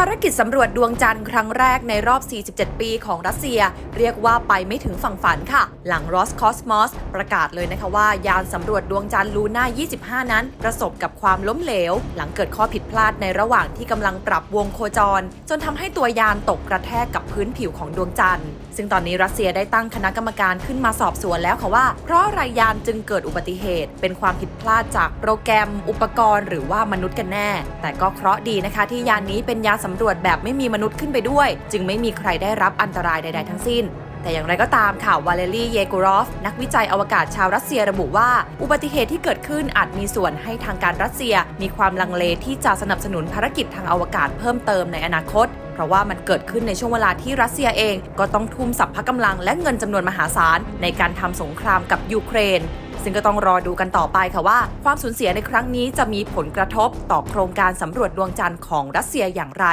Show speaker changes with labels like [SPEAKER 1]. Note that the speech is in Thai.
[SPEAKER 1] ภารกิจสำรวจดวงจันทร์ครั้งแรกในรอบ 47 ปีของรัสเซีย เรียกว่าไปไม่ถึงฝั่งฝันค่ะ หลังรอสคอสมอสประกาศเลยนะคะว่ายานสำรวจดวงจันทร์ลูน่า 25 นั้น ประสบกับความล้มเหลว หลังเกิดข้อผิดพลาดในระหว่างที่กำลังปรับวงโคจร จนทำให้ตัวยานตกกระแทกกับพื้นผิวของดวงจันทร์ ซึ่งตอนนี้รัสเซียได้ตั้งคณะกรรมการขึ้นมาสอบสวนแล้วค่ะว่า เพราะอะไรยานจึงเกิดอุบัติเหตุ เป็นความผิดพลาดจากโปรแกรมอุปกรณ์ หรือว่ามนุษย์กันแน่ แต่ก็เคราะห์ดีนะคะ ที่ยานนี้เป็นยานสำรวจแบบไม่มีมนุษย์ขึ้นไปด้วย จึงไม่มีใครได้รับอันตรายใด ๆ ทั้งสิ้น แต่อย่างไรก็ตามค่ะวาเลรีเยกูรอฟ นักวิจัยอวกาศชาวรัสเซียระบุว่า อุบัติเหตุที่เกิดขึ้นอาจมีส่วนให้ทางการรัสเซีย มีความลังเลที่จะสนับสนุนภารกิจทางอวกาศเพิ่มเติมในอนาคตเพราะว่ามันเกิดขึ้นในช่วงเวลาที่รัสเซียเองก็ต้องทุ่มสัพพะกำลังและเงินจำนวนมหาศาล ในการทำสงครามกับยูเครน ซึ่งก็ต้องรอดูกันต่อไปค่ะว่า ความสูญเสียในครั้งนี้จะมีผลกระทบต่อโครงการสำรวจดวงจันทร์ของรัสเซียอย่างไร